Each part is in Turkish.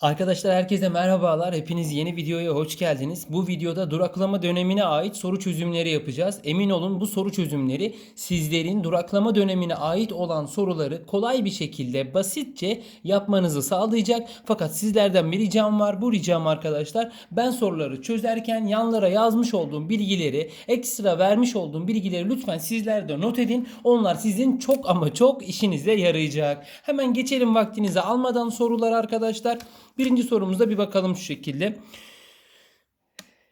Arkadaşlar herkese merhabalar. Hepiniz yeni videoya hoş geldiniz. Bu videoda duraklama dönemine ait soru çözümleri yapacağız. Emin olun bu soru çözümleri sizlerin duraklama dönemine ait olan soruları kolay bir şekilde basitçe yapmanızı sağlayacak. Fakat sizlerden bir ricam var. Bu ricam arkadaşlar ben soruları çözerken yanlara yazmış olduğum bilgileri, ekstra vermiş olduğum bilgileri lütfen sizler de not edin. Onlar sizin çok ama çok işinize yarayacak. Hemen geçelim vaktinizi almadan sorular arkadaşlar. Birinci sorumuza bir bakalım şu şekilde.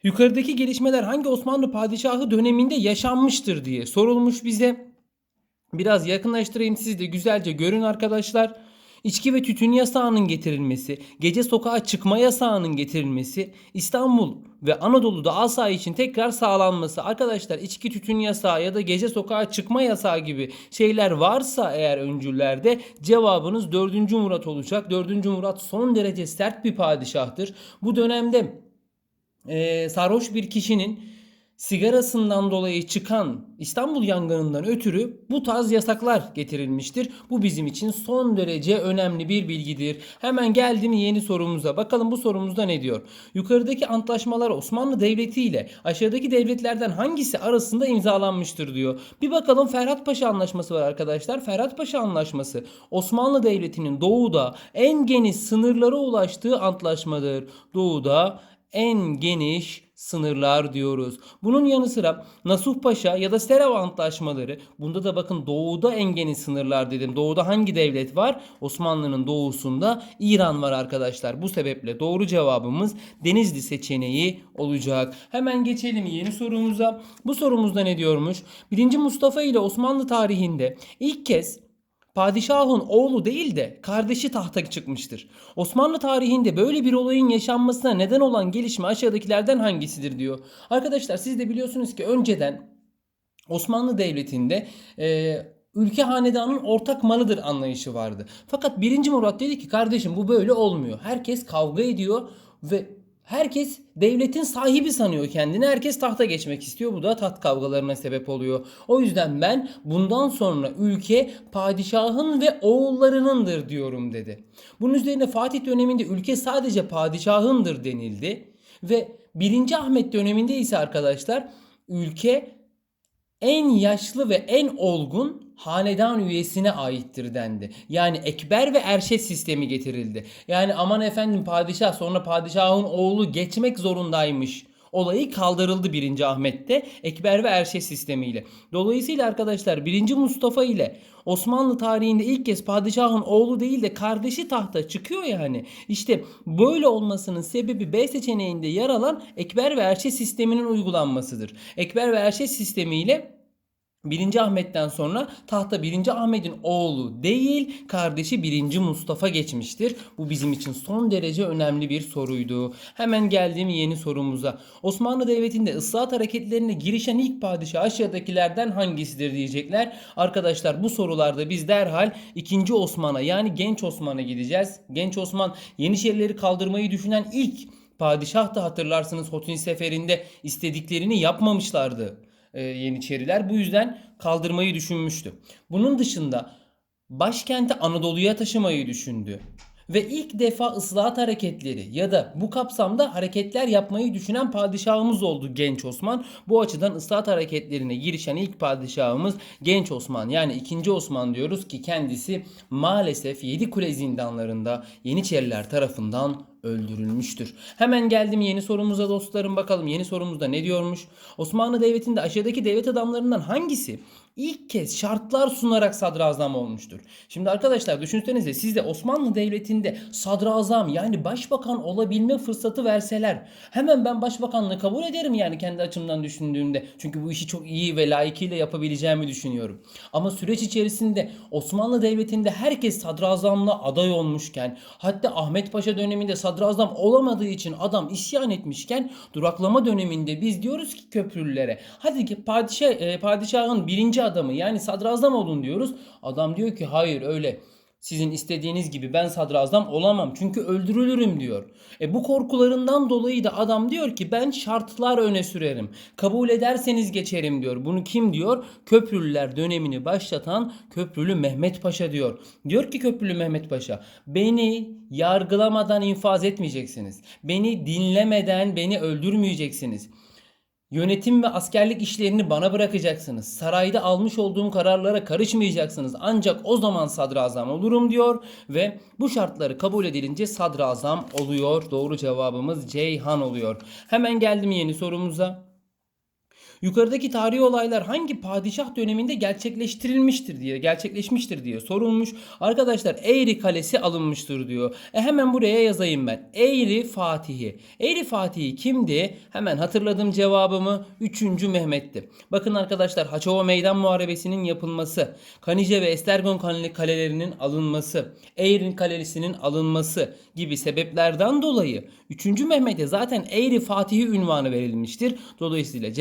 Yukarıdaki gelişmeler hangi Osmanlı padişahı döneminde yaşanmıştır diye sorulmuş bize. Biraz yakınlaştırayım siz de güzelce görün arkadaşlar. İçki ve tütün yasağının getirilmesi, gece sokağa çıkma yasağının getirilmesi, İstanbul ve Anadolu'da asayişin tekrar sağlanması. Arkadaşlar içki tütün yasağı ya da gece sokağa çıkma yasağı gibi şeyler varsa eğer öncüllerde cevabınız 4. Murat olacak. 4. Murat son derece sert bir padişahtır. Bu dönemde e, sarhoş bir kişinin sigarasından dolayı çıkan İstanbul yangınından ötürü bu tarz yasaklar getirilmiştir. Bu bizim için son derece önemli bir bilgidir. Hemen geldim yeni sorumuza. Bakalım bu sorumuzda ne diyor? Yukarıdaki antlaşmalar Osmanlı Devleti ile aşağıdaki devletlerden hangisi arasında imzalanmıştır diyor. Bir bakalım Ferhat Paşa Anlaşması var arkadaşlar. Ferhat Paşa Anlaşması Osmanlı Devleti'nin doğuda en geniş sınırlara ulaştığı antlaşmadır. Doğuda en geniş sınırlar diyoruz. Bunun yanı sıra Nasuh Paşa ya da Serov Antlaşmaları. Bunda da bakın doğuda en geniş sınırlar dedim. Doğuda hangi devlet var? Osmanlı'nın doğusunda İran var arkadaşlar. Bu sebeple doğru cevabımız Denizli seçeneği olacak. Hemen geçelim yeni sorumuza. Bu sorumuzda ne diyormuş? 1. Mustafa ile Osmanlı tarihinde ilk kez Padişahın oğlu değil de kardeşi tahta çıkmıştır. Osmanlı tarihinde böyle bir olayın yaşanmasına neden olan gelişme aşağıdakilerden hangisidir diyor. Arkadaşlar siz de biliyorsunuz ki önceden Osmanlı Devleti'nde e, ülke hanedanın ortak malıdır anlayışı vardı. Fakat 1. Murat dedi ki kardeşim bu böyle olmuyor. Herkes kavga ediyor ve Herkes devletin sahibi sanıyor kendini. Herkes tahta geçmek istiyor. Bu da taht kavgalarına sebep oluyor. O yüzden ben bundan sonra ülke padişahın ve oğullarınındır diyorum dedi. Bunun üzerine Fatih döneminde ülke sadece padişahındır denildi. Ve 1. Ahmet döneminde ise arkadaşlar ülke en yaşlı ve en olgun hanedan üyesine aittir dendi. Yani ekber ve erşe sistemi getirildi. Yani aman efendim padişah sonra padişahın oğlu geçmek zorundaymış. Olayı kaldırıldı 1. Ahmet'te Ekber ve Erşe sistemiyle. Dolayısıyla arkadaşlar 1. Mustafa ile Osmanlı tarihinde ilk kez padişahın oğlu değil de kardeşi tahta çıkıyor yani. İşte böyle olmasının sebebi B seçeneğinde yer alan Ekber ve Erşe sisteminin uygulanmasıdır. Ekber ve Erşe sistemiyle 1. Ahmet'ten sonra tahta 1. Ahmet'in oğlu değil kardeşi 1. Mustafa geçmiştir. Bu bizim için son derece önemli bir soruydu. Hemen geldiğim yeni sorumuza. Osmanlı Devleti'nde ıslahat hareketlerine girişen ilk padişah aşağıdakilerden hangisidir diyecekler. Arkadaşlar bu sorularda biz derhal 2. Osman'a yani Genç Osman'a gideceğiz. Genç Osman Yeniçerileri kaldırmayı düşünen ilk padişah da hatırlarsınız Hotun Seferi'nde istediklerini yapmamışlardı e, Yeniçeriler. Bu yüzden kaldırmayı düşünmüştü. Bunun dışında başkenti Anadolu'ya taşımayı düşündü. Ve ilk defa ıslahat hareketleri ya da bu kapsamda hareketler yapmayı düşünen padişahımız oldu Genç Osman. Bu açıdan ıslahat hareketlerine girişen ilk padişahımız Genç Osman. Yani 2. Osman diyoruz ki kendisi maalesef Yedikule zindanlarında Yeniçeriler tarafından öldürülmüştür. Hemen geldim yeni sorumuza dostlarım bakalım yeni sorumuzda ne diyormuş? Osmanlı Devleti'nde aşağıdaki devlet adamlarından hangisi ilk kez şartlar sunarak sadrazam olmuştur? Şimdi arkadaşlar düşünsenize siz de Osmanlı Devleti'nde sadrazam yani başbakan olabilme fırsatı verseler hemen ben başbakanlığı kabul ederim yani kendi açımdan düşündüğümde. Çünkü bu işi çok iyi ve layıkıyla yapabileceğimi düşünüyorum. Ama süreç içerisinde Osmanlı Devleti'nde herkes sadrazamla aday olmuşken hatta Ahmet Paşa döneminde sadrazam olamadığı için adam isyan etmişken duraklama döneminde biz diyoruz ki köprülülere hadi ki padişah, e, padişahın birinci adamı yani sadrazam olun diyoruz. Adam diyor ki hayır öyle Sizin istediğiniz gibi ben sadrazam olamam çünkü öldürülürüm diyor. E bu korkularından dolayı da adam diyor ki ben şartlar öne sürerim. Kabul ederseniz geçerim diyor. Bunu kim diyor? Köprülüler dönemini başlatan Köprülü Mehmet Paşa diyor. Diyor ki Köprülü Mehmet Paşa beni yargılamadan infaz etmeyeceksiniz. Beni dinlemeden beni öldürmeyeceksiniz. Yönetim ve askerlik işlerini bana bırakacaksınız. Sarayda almış olduğum kararlara karışmayacaksınız. Ancak o zaman sadrazam olurum diyor ve bu şartları kabul edilince sadrazam oluyor. Doğru cevabımız Ceyhan oluyor. Hemen geldim yeni sorumuza. Yukarıdaki tarihi olaylar hangi padişah döneminde gerçekleştirilmiştir diye, gerçekleşmiştir diye sorulmuş. Arkadaşlar Eğri Kalesi alınmıştır diyor. E hemen buraya yazayım ben. Eğri Fatihi. Eğri Fatihi kimdi? Hemen hatırladım cevabımı. 3. Mehmet'ti. Bakın arkadaşlar Haçova Meydan Muharebesi'nin yapılması, Kanice ve Estergon kale- kalelerinin alınması, Eğri Kalesi'nin alınması gibi sebeplerden dolayı 3. Mehmet'e zaten Eğri Fatihi ünvanı verilmiştir. Dolayısıyla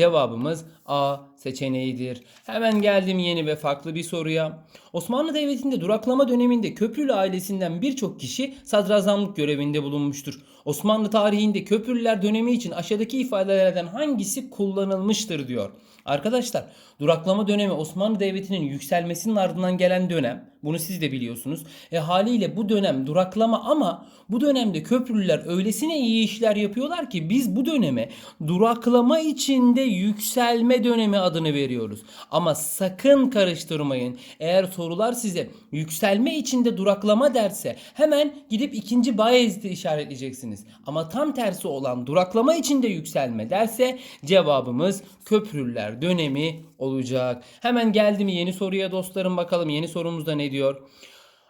cevabımız A seçeneğidir. Hemen geldim yeni ve farklı bir soruya. Osmanlı Devleti'nde duraklama döneminde Köprülü ailesinden birçok kişi sadrazamlık görevinde bulunmuştur. Osmanlı tarihinde Köprülüler dönemi için aşağıdaki ifadelerden hangisi kullanılmıştır diyor. Arkadaşlar duraklama dönemi Osmanlı Devleti'nin yükselmesinin ardından gelen dönem. Bunu siz de biliyorsunuz. E haliyle bu dönem duraklama ama bu dönemde köprülüler öylesine iyi işler yapıyorlar ki biz bu döneme duraklama içinde yükselme dönemi adını veriyoruz. Ama sakın karıştırmayın. Eğer sorular size yükselme içinde duraklama derse hemen gidip ikinci Bayezid'i işaretleyeceksiniz. Ama tam tersi olan duraklama içinde yükselme derse cevabımız köprülüler dönemi olacak. Hemen geldi mi yeni soruya dostlarım bakalım yeni sorumuzda ne diyor?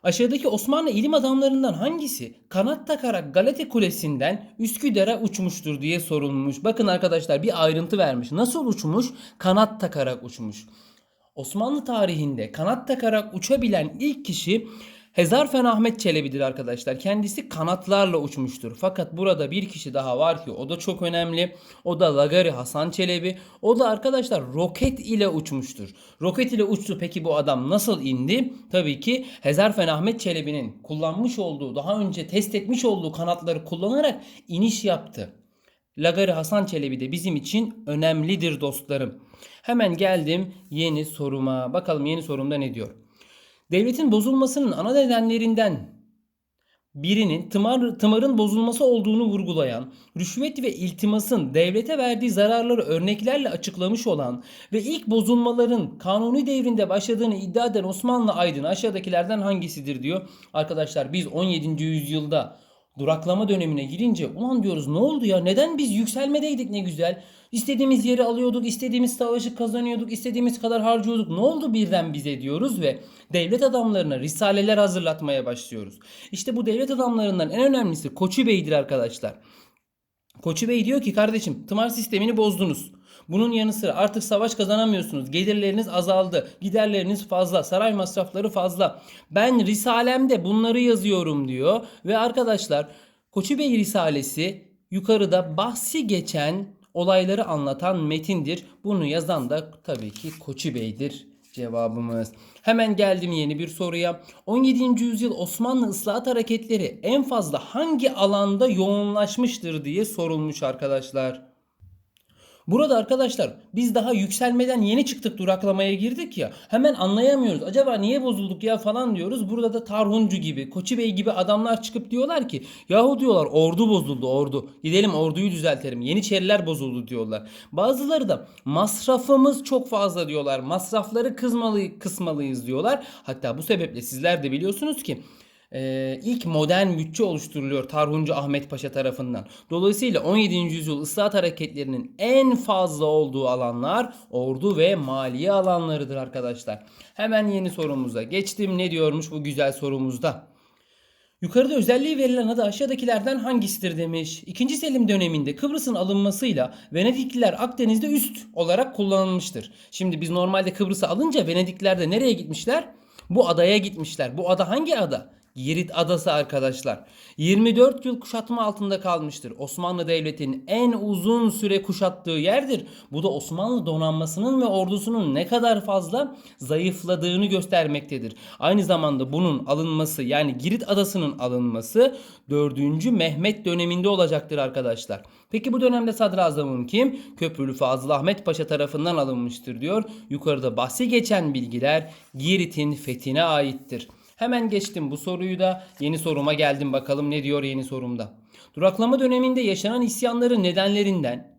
Aşağıdaki Osmanlı ilim adamlarından hangisi kanat takarak Galata Kulesi'nden Üsküdar'a uçmuştur diye sorulmuş. Bakın arkadaşlar bir ayrıntı vermiş. Nasıl uçmuş? Kanat takarak uçmuş. Osmanlı tarihinde kanat takarak uçabilen ilk kişi Hezarfen Ahmet Çelebi'dir arkadaşlar. Kendisi kanatlarla uçmuştur. Fakat burada bir kişi daha var ki o da çok önemli. O da Lagari Hasan Çelebi. O da arkadaşlar roket ile uçmuştur. Roket ile uçtu peki bu adam nasıl indi? Tabii ki Hezarfen Ahmet Çelebi'nin kullanmış olduğu, daha önce test etmiş olduğu kanatları kullanarak iniş yaptı. Lagari Hasan Çelebi de bizim için önemlidir dostlarım. Hemen geldim yeni soruma. Bakalım yeni sorumda ne diyor? Devletin bozulmasının ana nedenlerinden birinin tımar, tımarın bozulması olduğunu vurgulayan, rüşvet ve iltimasın devlete verdiği zararları örneklerle açıklamış olan ve ilk bozulmaların kanuni devrinde başladığını iddia eden Osmanlı aydını aşağıdakilerden hangisidir diyor. Arkadaşlar biz 17. yüzyılda duraklama dönemine girince ulan diyoruz ne oldu ya neden biz yükselmedeydik ne güzel. İstediğimiz yeri alıyorduk, istediğimiz savaşı kazanıyorduk, istediğimiz kadar harcıyorduk. Ne oldu birden bize diyoruz ve devlet adamlarına risaleler hazırlatmaya başlıyoruz. İşte bu devlet adamlarından en önemlisi Koçu Bey'dir arkadaşlar. Koçu Bey diyor ki kardeşim tımar sistemini bozdunuz. Bunun yanı sıra artık savaş kazanamıyorsunuz. Gelirleriniz azaldı. Giderleriniz fazla. Saray masrafları fazla. Ben Risalemde bunları yazıyorum diyor. Ve arkadaşlar Koçu Bey Risalesi yukarıda bahsi geçen olayları anlatan metindir. Bunu yazan da tabii ki Koçu Bey'dir cevabımız. Hemen geldim yeni bir soruya. 17. yüzyıl Osmanlı ıslahat hareketleri en fazla hangi alanda yoğunlaşmıştır diye sorulmuş arkadaşlar. Burada arkadaşlar biz daha yükselmeden yeni çıktık duraklamaya girdik ya hemen anlayamıyoruz. Acaba niye bozulduk ya falan diyoruz. Burada da Tarhuncu gibi, Koçu Bey gibi adamlar çıkıp diyorlar ki yahu diyorlar ordu bozuldu ordu. Gidelim orduyu düzeltelim. Yeniçeriler bozuldu diyorlar. Bazıları da masrafımız çok fazla diyorlar. Masrafları kızmalı, kısmalıyız diyorlar. Hatta bu sebeple sizler de biliyorsunuz ki e, ilk modern bütçe oluşturuluyor Tarhuncu Ahmet Paşa tarafından. Dolayısıyla 17. yüzyıl ıslahat hareketlerinin en fazla olduğu alanlar ordu ve maliye alanlarıdır arkadaşlar. Hemen yeni sorumuza geçtim. Ne diyormuş bu güzel sorumuzda? Yukarıda özelliği verilen adı aşağıdakilerden hangisidir demiş. İkinci Selim döneminde Kıbrıs'ın alınmasıyla Venedikliler Akdeniz'de üst olarak kullanılmıştır. Şimdi biz normalde Kıbrıs'ı alınca Venedikliler de nereye gitmişler? Bu adaya gitmişler. Bu ada hangi ada? Girit Adası arkadaşlar. 24 yıl kuşatma altında kalmıştır. Osmanlı Devleti'nin en uzun süre kuşattığı yerdir. Bu da Osmanlı donanmasının ve ordusunun ne kadar fazla zayıfladığını göstermektedir. Aynı zamanda bunun alınması yani Girit Adası'nın alınması 4. Mehmet döneminde olacaktır arkadaşlar. Peki bu dönemde sadrazamım kim? Köprülü Fazıl Ahmet Paşa tarafından alınmıştır diyor. Yukarıda bahsi geçen bilgiler Girit'in fethine aittir. Hemen geçtim bu soruyu da yeni soruma geldim bakalım ne diyor yeni sorumda. Duraklama döneminde yaşanan isyanların nedenlerinden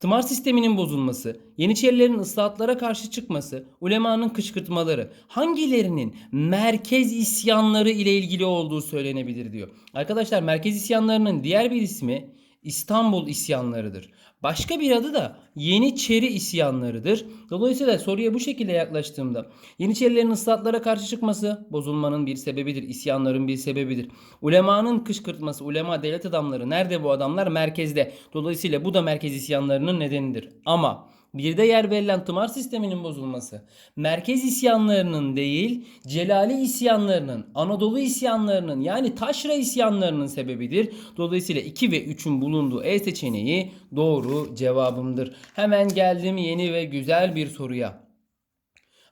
Tımar sisteminin bozulması, Yeniçerilerin ıslahatlara karşı çıkması, ulemanın kışkırtmaları hangilerinin merkez isyanları ile ilgili olduğu söylenebilir diyor. Arkadaşlar merkez isyanlarının diğer bir ismi İstanbul isyanlarıdır. Başka bir adı da Yeniçeri isyanlarıdır. Dolayısıyla soruya bu şekilde yaklaştığımda Yeniçerilerin ıslahatlara karşı çıkması bozulmanın bir sebebidir, isyanların bir sebebidir. Ulemanın kışkırtması, ulema devlet adamları nerede bu adamlar? Merkezde. Dolayısıyla bu da merkez isyanlarının nedenidir. Ama bir de yer verilen tımar sisteminin bozulması. Merkez isyanlarının değil, Celali isyanlarının, Anadolu isyanlarının yani Taşra isyanlarının sebebidir. Dolayısıyla 2 ve 3'ün bulunduğu E seçeneği doğru cevabımdır. Hemen geldim yeni ve güzel bir soruya.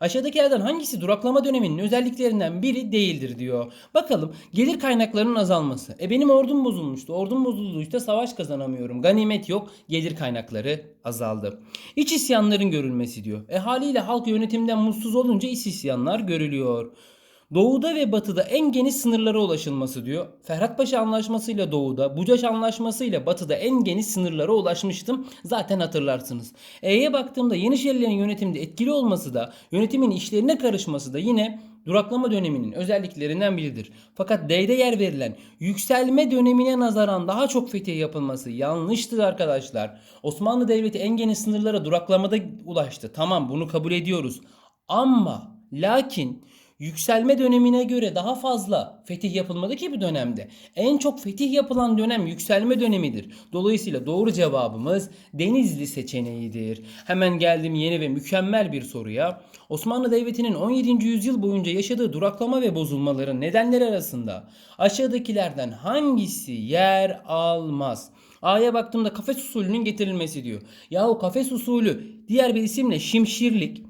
Aşağıdakilerden hangisi duraklama döneminin özelliklerinden biri değildir diyor. Bakalım gelir kaynaklarının azalması. E benim ordum bozulmuştu. Ordum bozuldu işte savaş kazanamıyorum. Ganimet yok. Gelir kaynakları azaldı. İç isyanların görülmesi diyor. E haliyle halk yönetimden mutsuz olunca iç isyanlar görülüyor. Doğuda ve batıda en geniş sınırlara ulaşılması diyor. Ferhatpaşa Anlaşması'yla doğuda, Bucaş Anlaşması'yla batıda en geniş sınırlara ulaşmıştım. Zaten hatırlarsınız. E'ye baktığımda Yeniçerilerin yönetimde etkili olması da, yönetimin işlerine karışması da yine duraklama döneminin özelliklerinden biridir. Fakat D'de yer verilen yükselme dönemine nazaran daha çok fetih yapılması yanlıştır arkadaşlar. Osmanlı Devleti en geniş sınırlara duraklamada ulaştı. Tamam bunu kabul ediyoruz. Ama lakin yükselme dönemine göre daha fazla fetih yapılmadı ki bu dönemde. En çok fetih yapılan dönem yükselme dönemidir. Dolayısıyla doğru cevabımız Denizli seçeneğidir. Hemen geldim yeni ve mükemmel bir soruya. Osmanlı Devleti'nin 17. yüzyıl boyunca yaşadığı duraklama ve bozulmaların nedenleri arasında aşağıdakilerden hangisi yer almaz? A'ya baktığımda kafes usulünün getirilmesi diyor. Yahu kafes usulü diğer bir isimle şimşirlik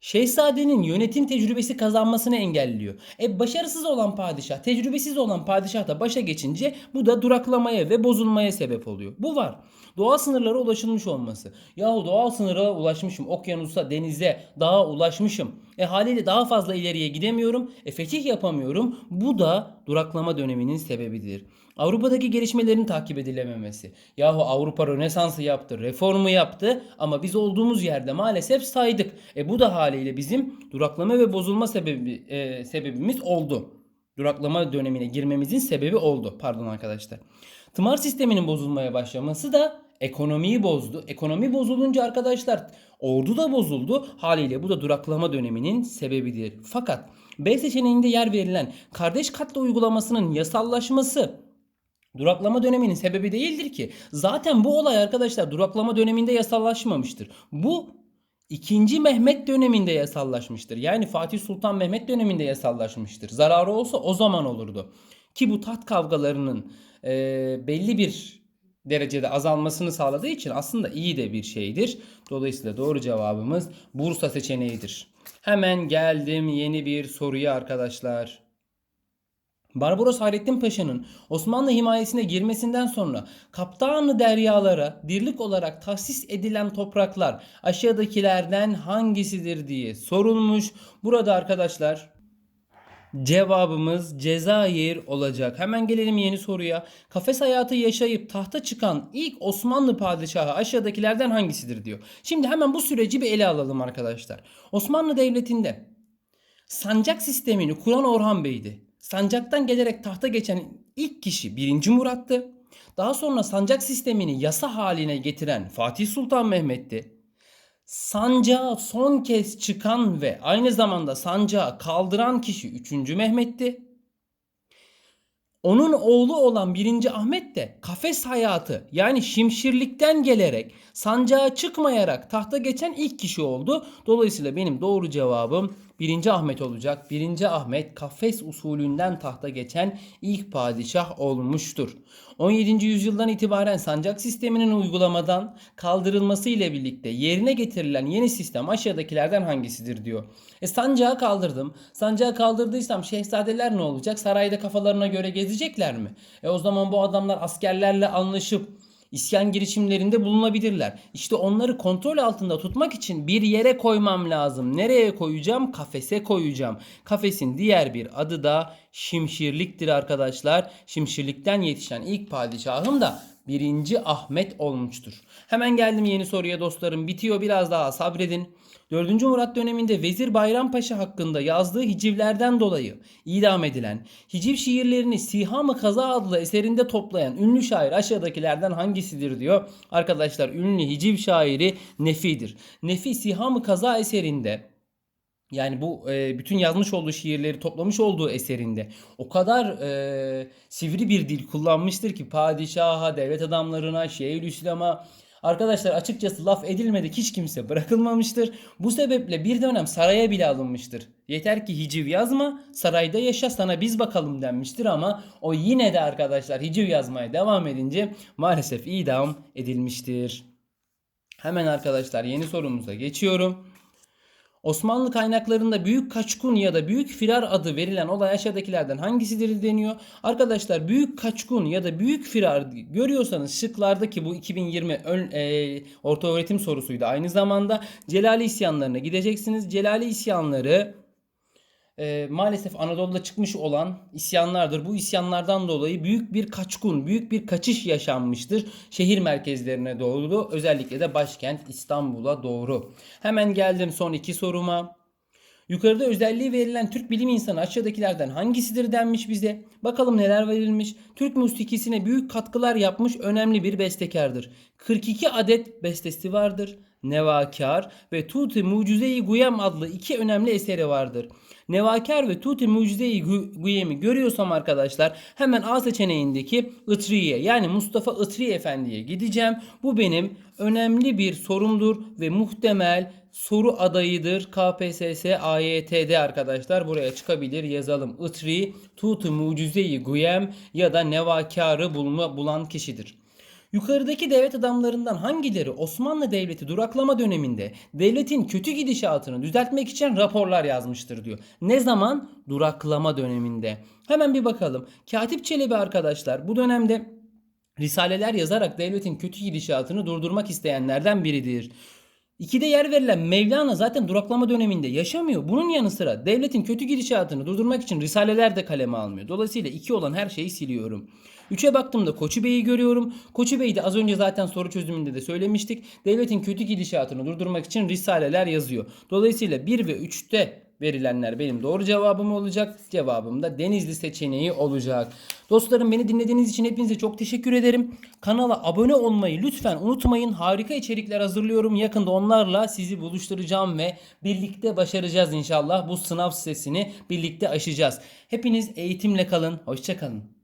Şehzadenin yönetim tecrübesi kazanmasını engelliyor. E başarısız olan padişah, tecrübesiz olan padişah da başa geçince bu da duraklamaya ve bozulmaya sebep oluyor. Bu var. Doğal sınırlara ulaşılmış olması. Yahu doğal sınıra ulaşmışım. Okyanusa, denize, dağa ulaşmışım. E haliyle daha fazla ileriye gidemiyorum. E fetih yapamıyorum. Bu da duraklama döneminin sebebidir. Avrupa'daki gelişmelerin takip edilememesi. Yahu Avrupa Rönesans'ı yaptı, reformu yaptı ama biz olduğumuz yerde maalesef saydık. E bu da haliyle bizim duraklama ve bozulma sebebi e, sebebimiz oldu. Duraklama dönemine girmemizin sebebi oldu. Pardon arkadaşlar. Tımar sisteminin bozulmaya başlaması da ekonomiyi bozdu. Ekonomi bozulunca arkadaşlar ordu da bozuldu. Haliyle bu da duraklama döneminin sebebidir. Fakat B seçeneğinde yer verilen kardeş katlı uygulamasının yasallaşması Duraklama döneminin sebebi değildir ki. Zaten bu olay arkadaşlar duraklama döneminde yasallaşmamıştır. Bu ikinci Mehmet döneminde yasallaşmıştır. Yani Fatih Sultan Mehmet döneminde yasallaşmıştır. Zararı olsa o zaman olurdu. Ki bu taht kavgalarının e, belli bir derecede azalmasını sağladığı için aslında iyi de bir şeydir. Dolayısıyla doğru cevabımız Bursa seçeneğidir. Hemen geldim yeni bir soruya arkadaşlar. Barbaros Hayrettin Paşa'nın Osmanlı himayesine girmesinden sonra kaptanı deryalara dirlik olarak tahsis edilen topraklar aşağıdakilerden hangisidir diye sorulmuş. Burada arkadaşlar cevabımız Cezayir olacak. Hemen gelelim yeni soruya. Kafes hayatı yaşayıp tahta çıkan ilk Osmanlı padişahı aşağıdakilerden hangisidir diyor. Şimdi hemen bu süreci bir ele alalım arkadaşlar. Osmanlı Devleti'nde sancak sistemini kuran Orhan Bey'di. Sancaktan gelerek tahta geçen ilk kişi 1. Murat'tı. Daha sonra sancak sistemini yasa haline getiren Fatih Sultan Mehmet'ti. Sancağı son kez çıkan ve aynı zamanda sancağı kaldıran kişi 3. Mehmet'ti. Onun oğlu olan 1. Ahmet de kafes hayatı yani şimşirlikten gelerek sancağa çıkmayarak tahta geçen ilk kişi oldu. Dolayısıyla benim doğru cevabım 1. Ahmet olacak. 1. Ahmet kafes usulünden tahta geçen ilk padişah olmuştur. 17. yüzyıldan itibaren sancak sisteminin uygulamadan kaldırılması ile birlikte yerine getirilen yeni sistem aşağıdakilerden hangisidir diyor. E sancağı kaldırdım. Sancağı kaldırdıysam şehzadeler ne olacak? Sarayda kafalarına göre gezecekler mi? E o zaman bu adamlar askerlerle anlaşıp isyan girişimlerinde bulunabilirler. İşte onları kontrol altında tutmak için bir yere koymam lazım. Nereye koyacağım? Kafese koyacağım. Kafesin diğer bir adı da şimşirliktir arkadaşlar. Şimşirlikten yetişen ilk padişahım da 1. Ahmet olmuştur. Hemen geldim yeni soruya dostlarım. Bitiyor biraz daha sabredin. 4. Murat döneminde Vezir Bayrampaşa hakkında yazdığı hicivlerden dolayı idam edilen, hiciv şiirlerini Siham-ı Kaza adlı eserinde toplayan ünlü şair aşağıdakilerden hangisidir diyor. Arkadaşlar ünlü hiciv şairi Nefi'dir. Nefi Siham-ı Kaza eserinde yani bu e, bütün yazmış olduğu şiirleri toplamış olduğu eserinde o kadar e, sivri bir dil kullanmıştır ki padişaha, devlet adamlarına, Şeyhülislam'a arkadaşlar açıkçası laf edilmedik hiç kimse bırakılmamıştır. Bu sebeple bir dönem saraya bile alınmıştır. Yeter ki hiciv yazma, sarayda yaşa sana biz bakalım denmiştir ama o yine de arkadaşlar hiciv yazmaya devam edince maalesef idam edilmiştir. Hemen arkadaşlar yeni sorumuza geçiyorum. Osmanlı kaynaklarında Büyük Kaçkun ya da Büyük Firar adı verilen olay aşağıdakilerden hangisidir deniyor. Arkadaşlar Büyük Kaçkun ya da Büyük Firar görüyorsanız şıklardaki bu 2020 ön, e, orta öğretim sorusuydu. Aynı zamanda Celali isyanlarına gideceksiniz. Celali isyanları e, maalesef Anadolu'da çıkmış olan isyanlardır. Bu isyanlardan dolayı büyük bir kaçkun, büyük bir kaçış yaşanmıştır. Şehir merkezlerine doğru, özellikle de başkent İstanbul'a doğru. Hemen geldim son iki soruma. Yukarıda özelliği verilen Türk bilim insanı aşağıdakilerden hangisidir denmiş bize. Bakalım neler verilmiş. Türk musikisine büyük katkılar yapmış önemli bir bestekardır. 42 adet bestesi vardır. Nevakar ve Tuti Mucize-i Guyem adlı iki önemli eseri vardır. Nevakar ve Tuti Mucize-i Gu- Guyem'i görüyorsam arkadaşlar hemen A seçeneğindeki Itri'ye yani Mustafa Itri Efendi'ye gideceğim. Bu benim önemli bir sorumdur ve muhtemel soru adayıdır. KPSS AYT'de arkadaşlar buraya çıkabilir yazalım. Itri, Tutu Mucize-i Guyem ya da Nevakar'ı bulma, bulan kişidir. Yukarıdaki devlet adamlarından hangileri Osmanlı Devleti duraklama döneminde devletin kötü gidişatını düzeltmek için raporlar yazmıştır diyor. Ne zaman? Duraklama döneminde. Hemen bir bakalım. Katip Çelebi arkadaşlar bu dönemde risaleler yazarak devletin kötü gidişatını durdurmak isteyenlerden biridir. İkide yer verilen Mevlana zaten duraklama döneminde yaşamıyor. Bunun yanı sıra devletin kötü gidişatını durdurmak için risaleler de kaleme almıyor. Dolayısıyla iki olan her şeyi siliyorum. Üçe baktığımda Koçu Bey'i görüyorum. Koçu Bey de az önce zaten soru çözümünde de söylemiştik. Devletin kötü gidişatını durdurmak için risaleler yazıyor. Dolayısıyla 1 ve 3'te verilenler benim doğru cevabım olacak. Cevabım da Denizli seçeneği olacak. Dostlarım beni dinlediğiniz için hepinize çok teşekkür ederim. Kanala abone olmayı lütfen unutmayın. Harika içerikler hazırlıyorum. Yakında onlarla sizi buluşturacağım ve birlikte başaracağız inşallah. Bu sınav sitesini birlikte aşacağız. Hepiniz eğitimle kalın. Hoşçakalın.